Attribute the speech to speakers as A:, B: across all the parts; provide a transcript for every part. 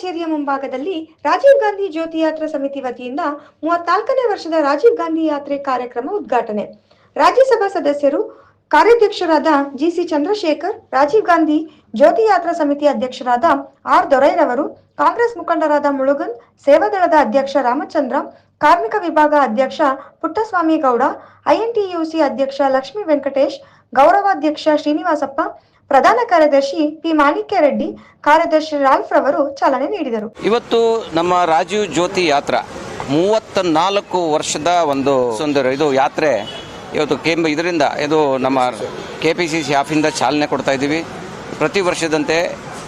A: ಕಚೇರಿಯ ಮುಂಭಾಗದಲ್ಲಿ ರಾಜೀವ್ ಗಾಂಧಿ ಜ್ಯೋತಿ ಯಾತ್ರಾ ಸಮಿತಿ ವತಿಯಿಂದ ಮೂವತ್ನಾಲ್ಕನೇ ವರ್ಷದ ರಾಜೀವ್ ಗಾಂಧಿ ಯಾತ್ರೆ ಕಾರ್ಯಕ್ರಮ ಉದ್ಘಾಟನೆ. ರಾಜ್ಯಸಭಾ ಸದಸ್ಯರು, ಕಾರ್ಯಾಧ್ಯಕ್ಷರಾದ ಜಿಸಿ ಚಂದ್ರಶೇಖರ್, ರಾಜೀವ್ ಗಾಂಧಿ ಜ್ಯೋತಿ ಯಾತ್ರಾ ಸಮಿತಿ ಅಧ್ಯಕ್ಷರಾದ ಆರ್ ದೊರೈರವರು, ಕಾಂಗ್ರೆಸ್ ಮುಖಂಡರಾದ ಮುಳುಗನ್, ಸೇವಾದಳದ ಅಧ್ಯಕ್ಷ ರಾಮಚಂದ್ರ, ಕಾರ್ಮಿಕ ವಿಭಾಗ ಅಧ್ಯಕ್ಷ ಪುಟ್ಟಸ್ವಾಮಿ ಗೌಡ ಐಎನ್ಟಿಯುಸಿ ಅಧ್ಯಕ್ಷ ಲಕ್ಷ್ಮೀ ವೆಂಕಟೇಶ್, ಗೌರವಾಧ್ಯಕ್ಷ ಶ್ರೀನಿವಾಸಪ್ಪ ಪ್ರಧಾನ ಕಾರ್ಯದರ್ಶಿ ಪಿ ಮಾಣಿಕ್ಯ ರೆಡ್ಡಿ ಕಾರ್ಯದರ್ಶಿ ರಾಲ್ಫ್ ರವರು ಚಾಲನೆ ನೀಡಿದರು.
B: ಇವತ್ತು ನಮ್ಮ ರಾಜೀವ್ ಜ್ಯೋತಿ ಯಾತ್ರಾ ಮೂವತ್ತ ನಾಲ್ಕು ವರ್ಷದ ಒಂದು ಸುಂದರ ಇದು ಯಾತ್ರೆ. ಇವತ್ತು ಕೇಂಬ ಇದರಿಂದ ಇದು ನಮ್ಮ ಕೆ ಪಿ ಸಿ ಸಿ ಆಫಿಂದ ಚಾಲನೆ ಕೊಡ್ತಾ ಇದ್ದೀವಿ. ಪ್ರತಿ ವರ್ಷದಂತೆ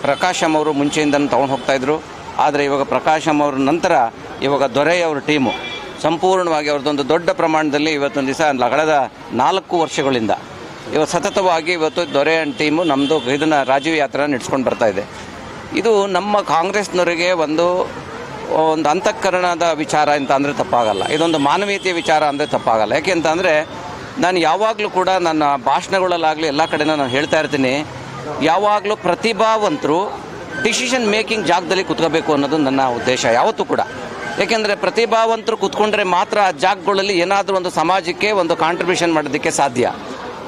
B: ಪ್ರಕಾಶಮ್ ಅವರು ಮುಂಚೆಯಿಂದ ತೊಗೊಂಡು ಹೋಗ್ತಾ ಇದ್ರು. ಆದರೆ ಇವಾಗ ಪ್ರಕಾಶಮ್ ಅವ್ರ ನಂತರ ಇವಾಗ ದೊರೆಯವ್ರ ಟೀಮು. ಸಂಪೂರ್ಣವಾಗಿ ಅವ್ರದ್ದೊಂದು ದೊಡ್ಡ ಪ್ರಮಾಣದಲ್ಲಿ ಇವತ್ತೊಂದು ದಿವಸ ಕಳೆದ ನಾಲ್ಕು ವರ್ಷಗಳಿಂದ. ಇವತ್ತು ಸತತವಾಗಿ ಇವತ್ತು ದೊರೆ ಅಂಡ್ ಟೀಮು ನಮ್ಮದು ಇದನ್ನು ರಾಜೀವ್ ಯಾತ್ರೆ ನಡೆಸ್ಕೊಂಡು ಬರ್ತಾ ಇದೆ. ಇದು ನಮ್ಮ ಕಾಂಗ್ರೆಸ್ನವರಿಗೆ ಒಂದು ಒಂದು ಅಂತಃಕರಣದ ವಿಚಾರ ಅಂತ ಅಂದರೆ ತಪ್ಪಾಗಲ್ಲ. ಇದೊಂದು ಮಾನವೀಯತೆಯ ವಿಚಾರ ಅಂದರೆ ತಪ್ಪಾಗಲ್ಲ. ಯಾಕೆ ಅಂತಂದರೆ ನಾನು ಯಾವಾಗಲೂ ಕೂಡ ನನ್ನ ಭಾಷಣಗಳಲ್ಲಾಗಲಿ ಎಲ್ಲ ಕಡೆ ನಾನು ಹೇಳ್ತಾ ಇರ್ತೀನಿ. ಯಾವಾಗಲೂ ಪ್ರತಿಭಾವಂತರು ಡಿಸಿಷನ್ ಮೇಕಿಂಗ್ ಜಾಗದಲ್ಲಿ ಕುತ್ಕೋಬೇಕು ಅನ್ನೋದು ನನ್ನ ಉದ್ದೇಶ ಯಾವತ್ತೂ ಕೂಡ. ಏಕೆಂದರೆ ಪ್ರತಿಭಾವಂತರು ಕುತ್ಕೊಂಡ್ರೆ ಮಾತ್ರ ಆ ಜಾಗಗಳಲ್ಲಿ ಏನಾದರೂ ಒಂದು ಸಮಾಜಕ್ಕೆ ಒಂದು ಕಾಂಟ್ರಿಬ್ಯೂಷನ್ ಮಾಡೋದಕ್ಕೆ ಸಾಧ್ಯ.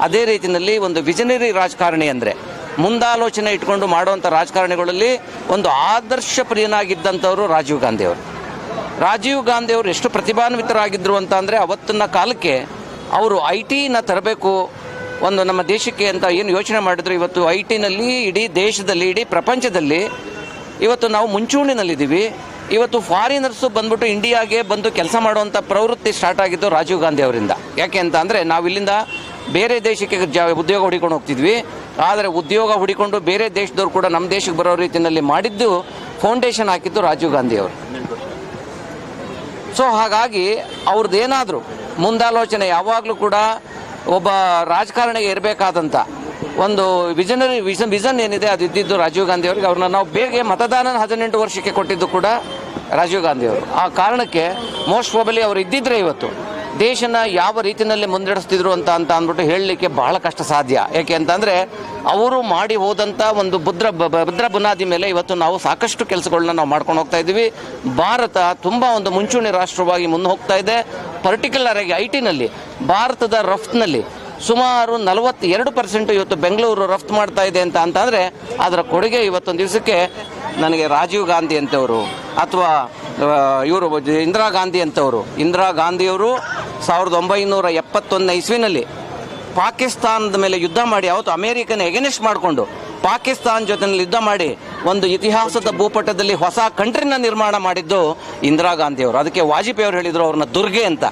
B: ಅದೇ ರೀತಿಯಲ್ಲಿ ಒಂದು ವಿಜನರಿ ರಾಜಕಾರಣಿ ಅಂದರೆ ಮುಂದಾಲೋಚನೆ ಇಟ್ಕೊಂಡು ಮಾಡುವಂಥ ರಾಜಕಾರಣಿಗಳಲ್ಲಿ ಒಂದು ಆದರ್ಶ ಪ್ರಿಯನಾಗಿದ್ದಂಥವರು ರಾಜೀವ್ ಗಾಂಧಿ ಅವರು. ರಾಜೀವ್ ಗಾಂಧಿ ಅವರು ಎಷ್ಟು ಪ್ರತಿಭಾನ್ವಿತರಾಗಿದ್ದರು ಅಂತ ಅಂದರೆ ಅವತ್ತಿನ ಕಾಲಕ್ಕೆ ಅವರು ಐ ಟಿನ ತರಬೇಕು ಒಂದು ನಮ್ಮ ದೇಶಕ್ಕೆ ಅಂತ ಏನು ಯೋಚನೆ ಮಾಡಿದ್ರು. ಇವತ್ತು ಐ ಟಿನಲ್ಲಿ ಇಡೀ ದೇಶದಲ್ಲಿ, ಇಡೀ ಪ್ರಪಂಚದಲ್ಲಿ ಇವತ್ತು ನಾವು ಮುಂಚೂಣಿನಲ್ಲಿದ್ದೀವಿ. ಇವತ್ತು ಫಾರಿನರ್ಸು ಬಂದ್ಬಿಟ್ಟು ಇಂಡಿಯಾಗೆ ಬಂದು ಕೆಲಸ ಮಾಡುವಂಥ ಪ್ರವೃತ್ತಿ ಸ್ಟಾರ್ಟ್ ಆಗಿದ್ದು ರಾಜೀವ್ ಗಾಂಧಿ ಅವರಿಂದ. ಯಾಕೆ ಅಂತ ಅಂದರೆ ನಾವು ಇಲ್ಲಿಂದ ಬೇರೆ ದೇಶಕ್ಕೆ ಉದ್ಯೋಗ ಹುಡಿಕೊಂಡು ಹೋಗ್ತಿದ್ವಿ. ಆದರೆ ಉದ್ಯೋಗ ಹುಡಿಕೊಂಡು ಬೇರೆ ದೇಶದವ್ರು ಕೂಡ ನಮ್ಮ ದೇಶಕ್ಕೆ ಬರೋ ರೀತಿಯಲ್ಲಿ ಮಾಡಿದ್ದು ಫೌಂಡೇಶನ್ ಹಾಕಿದ್ದು ರಾಜೀವ್ ಗಾಂಧಿ ಅವರು. ಸೊ ಹಾಗಾಗಿ ಅವ್ರದ್ದು ಏನಾದರೂ ಮುಂದಾಲೋಚನೆ ಯಾವಾಗಲೂ ಕೂಡ ಒಬ್ಬ ರಾಜಕಾರಣಿಗೆ ಇರಬೇಕಾದಂಥ ಒಂದು ವಿಜನರಿ ವಿಷನ್ ವಿಷನ್ ಏನಿದೆ ಅದು ಇದ್ದಿದ್ದು ರಾಜೀವ್ ಗಾಂಧಿ ಅವರಿಗೆ. ಅವ್ರನ್ನ ನಾವು ಬೇಗ ಮತದಾನ ಹದಿನೆಂಟು ವರ್ಷಕ್ಕೆ ಕೊಟ್ಟಿದ್ದು ಕೂಡ ರಾಜೀವ್ ಗಾಂಧಿ ಅವರು. ಆ ಕಾರಣಕ್ಕೆ ಮೋಸ್ಟ್ ಪ್ರಾಬಲಿ ಅವರು ಇದ್ದಿದ್ರೆ ಇವತ್ತು. ದೇಶನ ಯಾವ ರೀತಿಯಲ್ಲಿ ಮುನ್ನಡೆಸ್ತಿದ್ರು ಅಂತ ಅಂತ ಅಂದ್ಬಿಟ್ಟು ಹೇಳಲಿಕ್ಕೆ ಬಹಳ ಕಷ್ಟ ಸಾಧ್ಯ. ಯಾಕೆ ಅಂತಂದರೆ ಅವರು ಮಾಡಿ ಹೋದಂಥ ಒಂದು ಭದ್ರ ಭದ್ರ ಬುನಾದಿ ಮೇಲೆ ಇವತ್ತು ನಾವು ಸಾಕಷ್ಟು ಕೆಲಸಗಳನ್ನ ನಾವು ಮಾಡ್ಕೊಂಡು ಹೋಗ್ತಾ ಇದ್ದೀವಿ. ಭಾರತ ತುಂಬ ಒಂದು ಮುಂಚೂಣಿ ರಾಷ್ಟ್ರವಾಗಿ ಮುಂದೆ ಹೋಗ್ತಾ ಇದೆ. ಪರ್ಟಿಕ್ಯುಲರ್ ಆಗಿ ಐ ಟಿನಲ್ಲಿ ಭಾರತದ ರಫ್ತಿನಲ್ಲಿ ಸುಮಾರು ನಲವತ್ತೆರಡು ಪರ್ಸೆಂಟ್ ಇವತ್ತು ಬೆಂಗಳೂರು ರಫ್ತು ಮಾಡ್ತಾ ಇದೆ ಅಂತ ಅಂತಂದರೆ ಅದರ ಕೊಡುಗೆ ಇವತ್ತೊಂದು ದಿವಸಕ್ಕೆ ನನಗೆ ರಾಜೀವ್ ಗಾಂಧಿ ಅಂತವರು ಅಥವಾ ಇವರು ಇಂದಿರಾ ಗಾಂಧಿ ಅಂತವರು ಇಂದಿರಾ ಗಾಂಧಿಯವರು ಸಾವಿರದ ಒಂಬೈನೂರ ಎಪ್ಪತ್ತೊಂದನೇ ಇಸ್ವಿನಲ್ಲಿ ಪಾಕಿಸ್ತಾನದ ಮೇಲೆ ಯುದ್ಧ ಮಾಡಿ, ಅವತ್ತು ಅಮೇರಿಕನ ಎಗೆನೆಸ್ಟ್ ಮಾಡಿಕೊಂಡು ಪಾಕಿಸ್ತಾನ ಜೊತೆಯಲ್ಲಿ ಯುದ್ಧ ಮಾಡಿ ಒಂದು ಇತಿಹಾಸದ ಭೂಪಟದಲ್ಲಿ ಹೊಸ ಕಂಟ್ರಿನ ನಿರ್ಮಾಣ ಮಾಡಿದ್ದು ಇಂದಿರಾ ಗಾಂಧಿಯವರು. ಅದಕ್ಕೆ ವಾಜಪೇಯಿ ಅವರು ಹೇಳಿದರು ಅವ್ರನ್ನ ದುರ್ಗೆ ಅಂತ.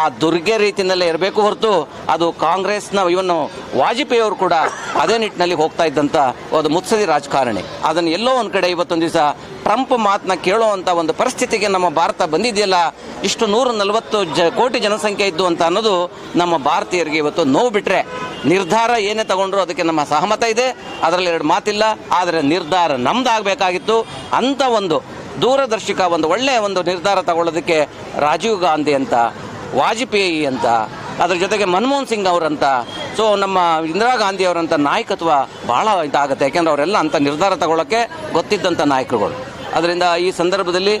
B: ಆ ದುರ್ಗೆ ರೀತಿಯಲ್ಲೇ ಇರಬೇಕು ಹೊರತು ಅದು ಕಾಂಗ್ರೆಸ್ನ ಇವನು ವಾಜಪೇಯಿ ಅವರು ಕೂಡ ಅದೇ ನಿಟ್ಟಿನಲ್ಲಿ ಹೋಗ್ತಾ ಇದ್ದಂಥ ಒಂದು ಮುತ್ಸದಿ ರಾಜಕಾರಣಿ. ಅದನ್ನು ಎಲ್ಲೋ ಒಂದು ಕಡೆ ಇವತ್ತೊಂದು ದಿವಸ ಟ್ರಂಪ್ ಮಾತನ್ನ ಕೇಳುವಂಥ ಒಂದು ಪರಿಸ್ಥಿತಿಗೆ ನಮ್ಮ ಭಾರತ ಬಂದಿದೆಯಲ್ಲ, ಇಷ್ಟು ನೂರ ನಲವತ್ತು ಜ ಕೋಟಿ ಜನಸಂಖ್ಯೆ ಇದ್ದು ಅಂತ ಅನ್ನೋದು ನಮ್ಮ ಭಾರತೀಯರಿಗೆ ಇವತ್ತು ನೋವು ಬಿಟ್ಟರೆ ನಿರ್ಧಾರ ಏನೇ ತಗೊಂಡ್ರು ಅದಕ್ಕೆ ನಮ್ಮ ಸಹಮತ ಇದೆ. ಅದರಲ್ಲಿ ಎರಡು ಮಾತಿಲ್ಲ, ಆದರೆ ನಿರ್ಧಾರ ನಮ್ದಾಗಬೇಕಾಗಿತ್ತು. ಅಂಥ ಒಂದು ದೂರದರ್ಶಿಕ, ಒಂದು ಒಳ್ಳೆಯ ಒಂದು ನಿರ್ಧಾರ ತಗೊಳ್ಳೋದಕ್ಕೆ ರಾಜೀವ್ ಗಾಂಧಿ ಅಂತ ವಾಜಪೇಯಿ ಅಂತ, ಅದ್ರ ಜೊತೆಗೆ ಮನಮೋಹನ್ ಸಿಂಗ್ ಅವರಂತ. ಸೊ ನಮ್ಮ ಇಂದಿರಾ ಗಾಂಧಿ ಅವರಂಥ ನಾಯಕತ್ವ ಬಹಳ ಇದಾಗುತ್ತೆ. ಯಾಕೆಂದ್ರೆ ಅವರೆಲ್ಲ ಅಂತ ನಿರ್ಧಾರ ತಗೊಳ್ಳೋಕ್ಕೆ ಗೊತ್ತಿದ್ದಂಥ ನಾಯಕರುಗಳು. ಅದರಿಂದ ಈ ಸಂದರ್ಭದಲ್ಲಿ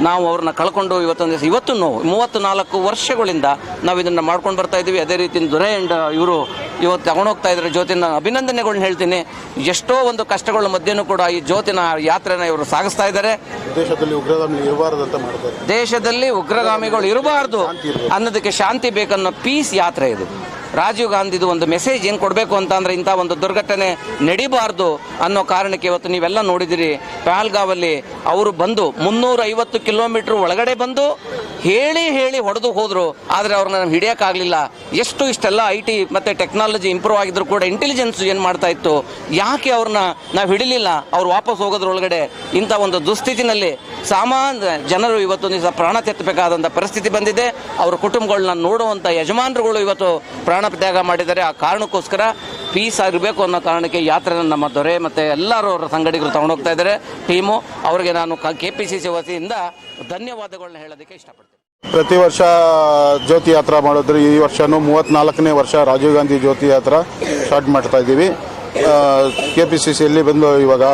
B: ನಾವು ಅವ್ರನ್ನ ಕಳ್ಕೊಂಡು ಇವತ್ತೊಂದು ದಿವಸ ಇವತ್ತು ನೋವು. ಮೂವತ್ತು ನಾಲ್ಕು ವರ್ಷಗಳಿಂದ ನಾವು ಇದನ್ನು ಮಾಡ್ಕೊಂಡು ಬರ್ತಾ ಇದ್ದೀವಿ. ಅದೇ ರೀತಿ ದೊರೆ ಅಂಡ್ ಇವರು ಇವತ್ತು ತಗೊಂಡೋಗ್ತಾ ಇದ್ದಾರೆ ಜ್ಯೋತಿನ. ಅಭಿನಂದನೆಗಳನ್ನ ಹೇಳ್ತೀನಿ. ಎಷ್ಟೋ ಒಂದು ಕಷ್ಟಗಳ ಮಧ್ಯೆನೂ ಕೂಡ ಈ ಜ್ಯೋತಿನ ಯಾತ್ರೆನ ಇವರು ಸಾಗಿಸ್ತಾ ಇದ್ದಾರೆ.
C: ದೇಶದಲ್ಲಿ
B: ದೇಶದಲ್ಲಿ ಉಗ್ರಗಾಮಿಗಳು ಇರಬಾರ್ದು ಅನ್ನೋದಕ್ಕೆ ಶಾಂತಿ ಬೇಕನ್ನೋ ಪೀಸ್ ಯಾತ್ರೆ ಇದು. ರಾಜೀವ್ ಗಾಂಧಿದು ಒಂದು ಮೆಸೇಜ್ ಏನು ಕೊಡಬೇಕು ಅಂತ ಅಂದರೆ ಇಂಥ ಒಂದು ದುರ್ಘಟನೆ ನಡಿಬಾರ್ದು ಅನ್ನೋ ಕಾರಣಕ್ಕೆ ಇವತ್ತು ನೀವೆಲ್ಲ ನೋಡಿದಿರಿ. ಪ್ಯಾಲ್ಗಾವಲ್ಲಿ ಅವರು ಬಂದು ಮುನ್ನೂರ ಐವತ್ತು ಕಿಲೋಮೀಟರ್ ಒಳಗಡೆ ಬಂದು ಹೇಳಿ ಹೇಳಿ ಹೊಡೆದು ಹೋದರು. ಆದರೆ ಅವ್ರನ್ನ ನಾವು ಹಿಡಿಯೋಕ್ಕಾಗಲಿಲ್ಲ. ಎಷ್ಟು ಇಷ್ಟೆಲ್ಲ ಐ ಟಿ ಮತ್ತು ಟೆಕ್ನಾಲಜಿ ಇಂಪ್ರೂವ್ ಆಗಿದ್ರು ಕೂಡ ಇಂಟೆಲಿಜೆನ್ಸ್ ಏನು ಮಾಡ್ತಾ ಇತ್ತು? ಯಾಕೆ ಅವ್ರನ್ನ ನಾವು ಹಿಡಿಲಿಲ್ಲ? ಅವ್ರು ವಾಪಸ್ ಹೋಗೋದ್ರೊಳಗಡೆ ಇಂಥ ಒಂದು ದುಸ್ಥಿತಿನಲ್ಲಿ ಸಾಮಾನ್ಯ ಜನರು ಇವತ್ತೊಂದು ದಿವಸ ಪ್ರಾಣ ತೆತ್ತಬೇಕಾದಂಥ ಪರಿಸ್ಥಿತಿ ಬಂದಿದೆ. ಅವ್ರ ಕುಟುಂಬಗಳನ್ನ ನೋಡುವಂಥ ಯಜಮಾನರುಗಳು ಇವತ್ತು ಪ್ರಾಣ ತ್ಯಾಗ ಮಾಡಿದ್ದಾರೆ ಆ ಕಾರಣಕ್ಕೋಸ್ಕರ ಪೀಸ್ ಆಗಿರಬೇಕು ಅನ್ನೋ ಕಾರಣಕ್ಕೆ ಯಾತ್ರೆನ ನಮ್ಮ ದೊರೆ ಮತ್ತು ಎಲ್ಲರೂ ಅವರ ಸಂಗಡಿಗರು ತಗೊಂಡೋಗ್ತಾ ಇದ್ದಾರೆ. ಟೀಮು, ಅವರಿಗೆ ನಾನು ಕೆ ಪಿ ಸಿ ಸಿ ವತಿಯಿಂದ ಧನ್ಯವಾದಗಳನ್ನ ಹೇಳೋದಕ್ಕೆ ಇಷ್ಟಪಡ್ತೀನಿ.
C: ಪ್ರತಿ ವರ್ಷ ಜ್ಯೋತಿ ಯಾತ್ರಾ ಮಾಡಿದ್ರೆ. ಈ ವರ್ಷವೂ ಮೂವತ್ತ್ನಾಲ್ಕನೇ ವರ್ಷ ರಾಜೀವ್ ಗಾಂಧಿ ಜ್ಯೋತಿ ಯಾತ್ರಾ ಸ್ಟಾರ್ಟ್ ಮಾಡ್ತಾ ಇದ್ದೀವಿ. ಕೆ ಪಿ ಸಿ ಸಿಯಲ್ಲಿ ಬಂದು ಇವಾಗ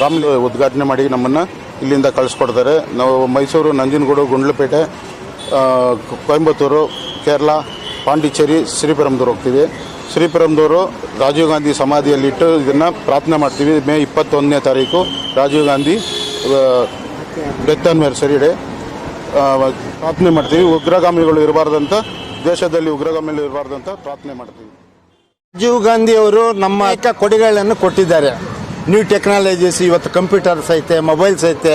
C: ರಾಮ್ಲಿ ಉದ್ಘಾಟನೆ ಮಾಡಿ ನಮ್ಮನ್ನು ಇಲ್ಲಿಂದ ಕಳಿಸ್ಕೊಡ್ತಾರೆ. ನಾವು ಮೈಸೂರು ನಂಜನಗೂಡು, ಗುಂಡ್ಲುಪೇಟೆ ಕೊಯಂಬತ್ತೂರು, ಕೇರಳ ಪಾಂಡಿಚೇರಿ ಶ್ರೀಪೆರಂದೂರು ಹೋಗ್ತೀವಿ. ಶ್ರೀಪೆರಂದೂರು ರಾಜೀವ್ ಗಾಂಧಿ ಸಮಾಧಿಯಲ್ಲಿಟ್ಟು ಇದನ್ನು ಪ್ರಾರ್ಥನೆ ಮಾಡ್ತೀವಿ. ಮೇ ಇಪ್ಪತ್ತೊಂದನೇ ತಾರೀಕು Rajiv Gandhi death anniversary day ಪ್ರಾರ್ಥನೆ ಮಾಡ್ತೀವಿ. ಉಗ್ರಗಾಮಿಗಳು ಇರಬಾರ್ದಂತ, ದೇಶದಲ್ಲಿ ಉಗ್ರಗಾಮಿಗಳು ಇರಬಾರ್ದಂತ ಪ್ರಾರ್ಥನೆ ಮಾಡ್ತೀವಿ.
D: ರಾಜೀವ್ ಗಾಂಧಿ ಅವರು ನಮ್ಮ ಅನೇಕ ಕೊಡುಗೆಗಳನ್ನು ಕೊಟ್ಟಿದ್ದಾರೆ. ನ್ಯೂ ಟೆಕ್ನಾಲಜೀಸ್, ಇವತ್ತು ಕಂಪ್ಯೂಟರ್ಸ್ ಐತೆ ಮೊಬೈಲ್ಸ್ ಐತೆ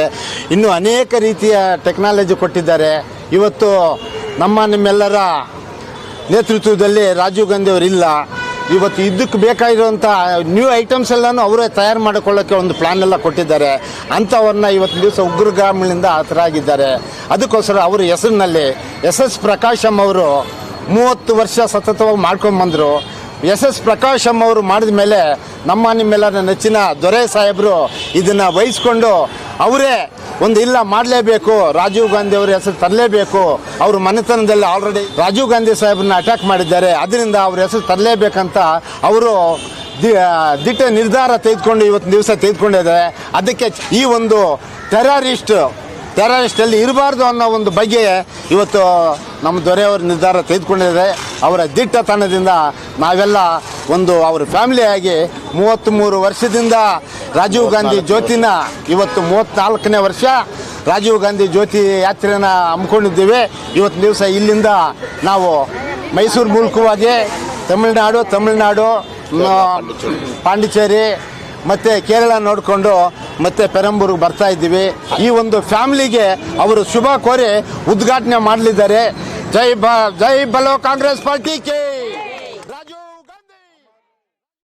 D: ಇನ್ನೂ ಅನೇಕ ರೀತಿಯ ಟೆಕ್ನಾಲಜಿ ಕೊಟ್ಟಿದ್ದಾರೆ. ಇವತ್ತು ನಮ್ಮ ನಿಮ್ಮೆಲ್ಲರ ನೇತೃತ್ವದಲ್ಲಿ ರಾಜೀವ್ ಗಾಂಧಿ ಅವರು ಇಲ್ಲ. ಇವತ್ತು ಇದಕ್ಕೆ ಬೇಕಾಗಿರುವಂಥ ನ್ಯೂ ಐಟಮ್ಸ್ ಎಲ್ಲನೂ ಅವರೇ ತಯಾರು ಮಾಡಿಕೊಳ್ಳೋಕ್ಕೆ ಒಂದು ಪ್ಲಾನ್ ಎಲ್ಲ ಕೊಟ್ಟಿದ್ದಾರೆ. ಅಂಥವ್ರನ್ನ ಇವತ್ತು ದಿವಸ ಉಗ್ರಗಾಮಿಗಳಿಂದ ಹತರಾಗಿದ್ದಾರೆ. ಅದಕ್ಕೋಸ್ಕರ ಅವರ ಹೆಸರಿನಲ್ಲಿ ಎಸ್ ಎಸ್ ಪ್ರಕಾಶಂ ಅವರು ಮೂವತ್ತು ವರ್ಷ ಸತತವಾಗಿ ಮಾಡ್ಕೊಂಡ್ಬಂದರು ಎಸ್ ಎಸ್ ಪ್ರಕಾಶಂ ಅವರು ಮಾಡಿದ ಮೇಲೆ ನಮ್ಮ ನಿಮ್ಮೆಲ್ಲರ ನೆಚ್ಚಿನ ದೊರೆ ಸಾಹೇಬರು ಇದನ್ನು ವಹಿಸ್ಕೊಂಡು ಅವರೇ ಒಂದು ಇಲ್ಲ ಮಾಡಲೇಬೇಕು. ರಾಜೀವ್ ಗಾಂಧಿ ಅವರ ಹೆಸರು ತರಲೇಬೇಕು. ಅವ್ರ ಮನೆತನದಲ್ಲಿ ಆಲ್ರೆಡಿ ರಾಜೀವ್ ಗಾಂಧಿ ಸಾಹೇಬ್ರನ್ನ ಅಟ್ಯಾಕ್ ಮಾಡಿದ್ದಾರೆ. ಅದರಿಂದ ಅವ್ರ ಹೆಸರು ತರಲೇಬೇಕಂತ ಅವರು ದಿಟ್ಟ ನಿರ್ಧಾರ ತೆಗೆದುಕೊಂಡು ಇವತ್ತು ದಿವಸ ತೆಗೆದುಕೊಂಡಿದ್ದಾರೆ. ಅದಕ್ಕೆ ಈ ಒಂದು ಟೆರರಿಸ್ಟ್ ಟೆರರಿಸ್ಟ್ ಅಲ್ಲಿ ಇರಬಾರ್ದು ಅನ್ನೋ ಒಂದು ಬಗ್ಗೆ ಇವತ್ತು ನಮ್ಮ ದೊರೆಯವರು ನಿರ್ಧಾರ ತೆಗೆದುಕೊಂಡಿದ್ದಾರೆ. ಅವರ ದಿಟ್ಟತನದಿಂದ ನಾವೆಲ್ಲ ಒಂದು ಅವ್ರ ಫ್ಯಾಮಿಲಿಯಾಗಿ ಮೂವತ್ತ್ಮೂರು ವರ್ಷದಿಂದ ರಾಜೀವ್ ಗಾಂಧಿ ಜ್ಯೋತಿನ ಇವತ್ತು ಮೂವತ್ತ್ನಾಲ್ಕನೇ ವರ್ಷ ರಾಜೀವ್ ಗಾಂಧಿ ಜ್ಯೋತಿ ಯಾತ್ರೆನ ಹಮ್ಮಿಕೊಂಡಿದ್ದೇವೆ. ಇವತ್ತು ದಿವಸ ಇಲ್ಲಿಂದ ನಾವು ಮೈಸೂರು ಮೂಲಕವಾಗಿ ತಮಿಳುನಾಡು ತಮಿಳುನಾಡು ಪಾಂಡಿಚೇರಿ ಮತ್ತು ಕೇರಳ ನೋಡಿಕೊಂಡು ಮತ್ತೆ ಪೆರಂಬೂರ್ಗೆ ಬರ್ತಾ ಇದ್ದೀವಿ. ಈ ಒಂದು ಫ್ಯಾಮಿಲಿಗೆ ಅವರು ಶುಭ ಕೋರಿ ಉದ್ಘಾಟನೆ ಮಾಡಲಿದ್ದಾರೆ. ಜೈ ಬ ಜೈ ಬಲೋ ಕಾಂಗ್ರೆಸ್ ಪಾರ್ಟಿ ಕೆ